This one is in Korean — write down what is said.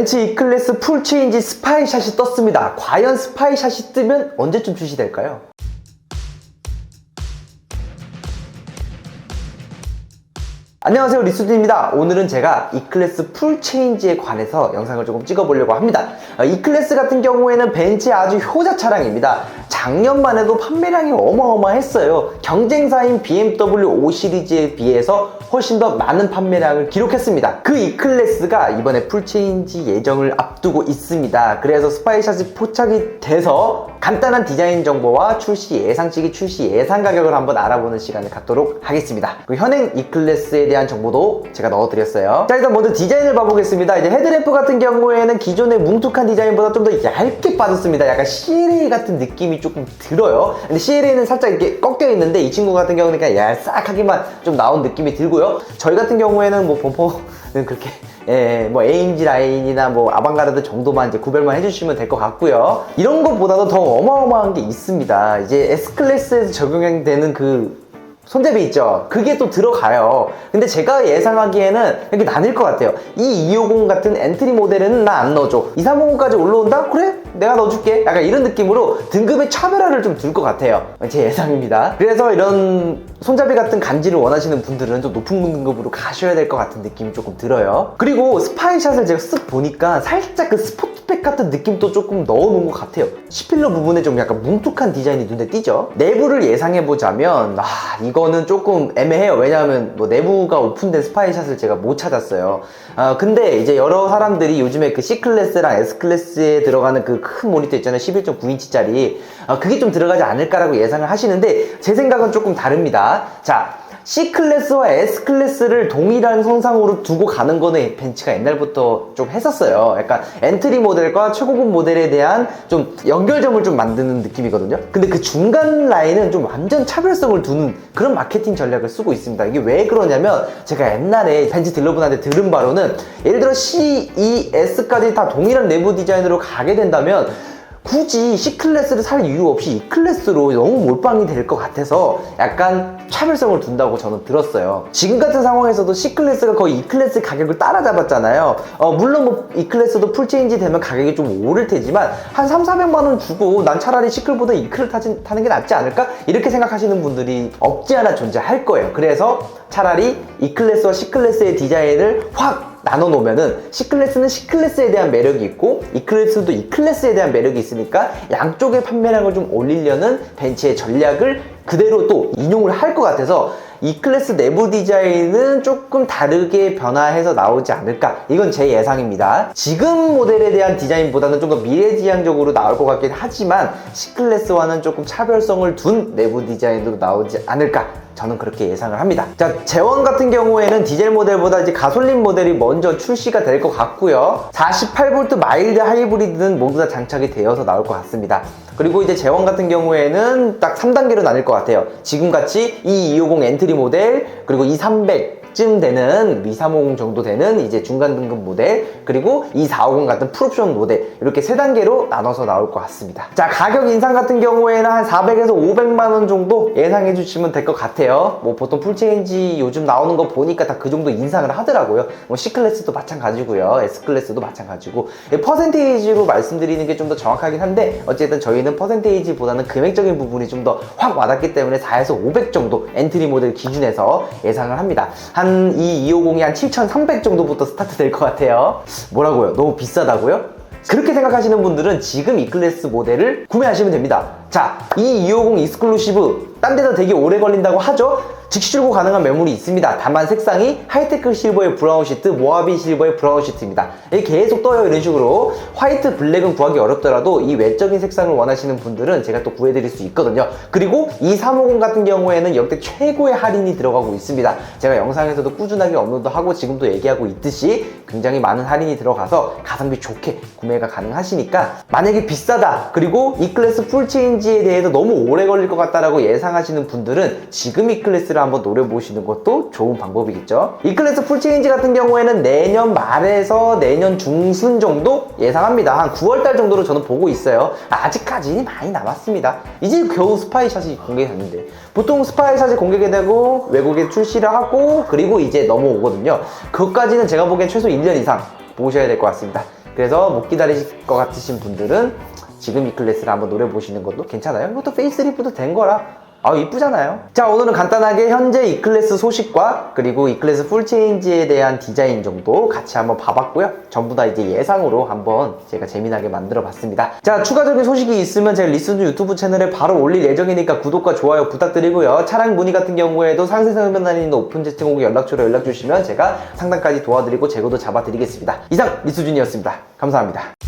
벤츠 E클래스 풀체인지 스파이샷이 떴습니다. 과연 스파이샷이 뜨면 언제쯤 출시될까요? 안녕하세요 리수드입니다. 오늘은 제가 E클래스 풀체인지에 관해서 영상을 조금 찍어보려고 합니다. 어, E클래스 같은 경우에는 벤츠의 아주 효자 차량입니다. 작년만 해도 판매량이 어마어마했어요. 경쟁사인 BMW 5 시리즈에 비해서 훨씬 더 많은 판매량을 기록했습니다. 그 E클래스가 이번에 풀체인지 예정을 앞두고 있습니다. 그래서 스파이샷이 포착이 돼서 간단한 디자인 정보와 출시 예상치기 출시 예상 가격을 한번 알아보는 시간을 갖도록 하겠습니다. 그 현행 E클래스에 대한 정보도 제가 넣어드렸어요. 자 일단 먼저 디자인을 봐보겠습니다. 이제 헤드램프 같은 경우에는 기존의 뭉툭한 디자인보다 좀 더 얇게 빠졌습니다. 약간 CLA 같은 느낌이 조금 들어요. 근데 CLA는 살짝 이렇게 꺾여 있는데 이 친구 같은 경우는 그냥 얄싹하게만 좀 나온 느낌이 들고요. 저희 같은 경우에는 뭐 범퍼는 그렇게 예, 뭐 AMG 라인이나 뭐 아방가르드 정도만 이제 구별만 해주시면 될 것 같고요. 이런 것보다도 더 어마어마한 게 있습니다. 이제 S 클래스에서 적용되는 그 손잡이 있죠? 그게 또 들어가요. 근데 제가 예상하기에는 이렇게 나뉠 것 같아요. 이 250 같은 엔트리 모델에는 나안 넣어줘. 2 350까지 올라온다? 그래? 내가 넣어줄게. 약간 이런 느낌으로 등급의 차별화를 좀 둘 것 같아요. 제 예상입니다. 그래서 이런 손잡이 같은 간지를 원하시는 분들은 좀 높은 등급으로 가셔야 될 것 같은 느낌이 조금 들어요. 그리고 스파이샷을 제가 쓱 보니까 살짝 그 스포츠 백 같은 느낌도 조금 넣어놓은 것 같아요. 시필러 부분에 좀 약간 뭉툭한 디자인이 눈에 띄죠. 내부를 예상해보자면 아 이거는 조금 애매해요. 왜냐하면 뭐 내부가 오픈된 스파이샷을 제가 못 찾았어요. 아 근데 이제 여러 사람들이 요즘에 그 C 클래스랑 S 클래스에 들어가는 그 큰 모니터 있잖아요. 11.9인치짜리 아 그게 좀 들어가지 않을까라고 예상을 하시는데 제 생각은 조금 다릅니다. 자 C 클래스와 S 클래스를 동일한 손상으로 두고 가는 거는 벤츠가 옛날부터 좀 했었어요. 약간 엔트리 모델과 최고급 모델에 대한 좀 연결점을 좀 만드는 느낌이거든요. 근데 그 중간 라인은 좀 완전 차별성을 두는 그런 마케팅 전략을 쓰고 있습니다. 이게 왜 그러냐면 제가 옛날에 벤츠 딜러분한테 들은 바로는 예를 들어 C, E, S까지 다 동일한 내부 디자인으로 가게 된다면 굳이 C클래스를 살 이유 없이 E클래스로 너무 몰빵이 될 것 같아서 약간 차별성을 둔다고 저는 들었어요. 지금 같은 상황에서도 C클래스가 거의 E클래스 가격을 따라잡았잖아요. 어, 물론 뭐 E클래스도 풀체인지 되면 가격이 좀 오를 테지만 한 3, 400만 원 주고 난 차라리 C클보다 E클을 타진, 타는 게 낫지 않을까? 이렇게 생각하시는 분들이 없지 않아 존재할 거예요. 그래서 차라리 E클래스와 C클래스의 디자인을 확 나눠 놓으면은 C클래스는 C클래스에 대한 매력이 있고 E클래스도 E클래스에 대한 매력이 있으니까 양쪽의 판매량을 좀 올리려는 벤츠의 전략을 그대로 또 인용을 할 것 같아서 E클래스 내부 디자인은 조금 다르게 변화해서 나오지 않을까 이건 제 예상입니다 지금 모델에 대한 디자인보다는 좀 더 미래지향적으로 나올 것 같긴 하지만 C클래스와는 조금 차별성을 둔 내부 디자인으로 나오지 않을까 저는 그렇게 예상을 합니다. 자, 제원 같은 경우에는 디젤 모델보다 이제 가솔린 모델이 먼저 출시가 될 것 같고요. 48V 마일드 하이브리드는 모두 다 장착이 되어서 나올 것 같습니다. 그리고 이제 재원 같은 경우에는 딱 3단계로 나뉠 것 같아요. 지금 같이 E250 엔트리 모델, 그리고 E300, 100쯤 되는 2350 정도 되는 이제 중간 등급 모델 그리고 2450 같은 풀옵션 모델 이렇게 세 단계로 나눠서 나올 것 같습니다. 자 가격 인상 같은 경우에는 한 400에서 500만 원 정도 예상해 주시면 될 것 같아요. 뭐 보통 풀체인지 요즘 나오는 거 보니까 다 그 정도 인상을 하더라고요. 뭐 C클래스도 마찬가지고요. S클래스도 마찬가지고. 예, 퍼센테이지로 말씀드리는 게 좀 더 정확하긴 한데 어쨌든 저희는 퍼센테이지보다는 금액적인 부분이 좀 더 확 와닿기 때문에 4에서 500 정도 엔트리 모델 기준에서 예상을 합니다. 한 이 250이 한 7,300 정도부터 스타트 될 것 같아요. 뭐라고요? 너무 비싸다고요? 그렇게 생각하시는 분들은 지금 E클래스 모델을 구매하시면 됩니다. 자, 이 250 익스클루시브 딴 데서 되게 오래 걸린다고 하죠? 즉시 출고 가능한 매물이 있습니다. 다만 색상이 하이테크 실버의 브라운 시트, 모하비 실버의 브라운 시트입니다. 이게 계속 떠요 이런 식으로 화이트 블랙은 구하기 어렵더라도 이 외적인 색상을 원하시는 분들은 제가 또 구해드릴 수 있거든요. 그리고 이 350 같은 경우에는 역대 최고의 할인이 들어가고 있습니다. 제가 영상에서도 꾸준하게 업로드하고 지금도 얘기하고 있듯이 굉장히 많은 할인이 들어가서 가성비 좋게 구매가 가능하시니까 만약에 비싸다 그리고 이 클래스 풀체인지에 대해서 너무 오래 걸릴 것 같다라고 예상 하시는 분들은 지금 이 클래스를 한번 노려보시는 것도 좋은 방법이겠죠. 이 클래스 풀체인지 같은 경우에는 내년 말에서 내년 중순 정도 예상합니다. 한 9월달 정도로 저는 보고 있어요. 아직까지 많이 남았습니다. 이제 겨우 스파이샷이 공개됐는데 보통 스파이샷이 공개가 되고 외국에 출시를 하고 그리고 이제 넘어오거든요. 그것까지는 제가 보기엔 최소 1년 이상 보셔야 될 것 같습니다. 그래서 못 기다리실 것 같으신 분들은 지금 이 클래스를 한번 노려보시는 것도 괜찮아요. 이것도 페이스리프트 된 거라 아 이쁘잖아요. 자 오늘은 간단하게 현재 이 클래스 소식과 그리고 이 클래스 풀체인지에 대한 디자인 정도 같이 한번 봐봤고요. 전부 다 이제 예상으로 한번 제가 재미나게 만들어 봤습니다. 자 추가적인 소식이 있으면 제가 리스는 유튜브 채널에 바로 올릴 예정이니까 구독과 좋아요 부탁드리고요. 차량 문의 같은 경우에도 상세 설명란에 있는 오픈 채팅 혹은 연락처로 연락 주시면 제가 상담까지 도와드리고 재고도 잡아드리겠습니다. 이상 리스준이었습니다. 감사합니다.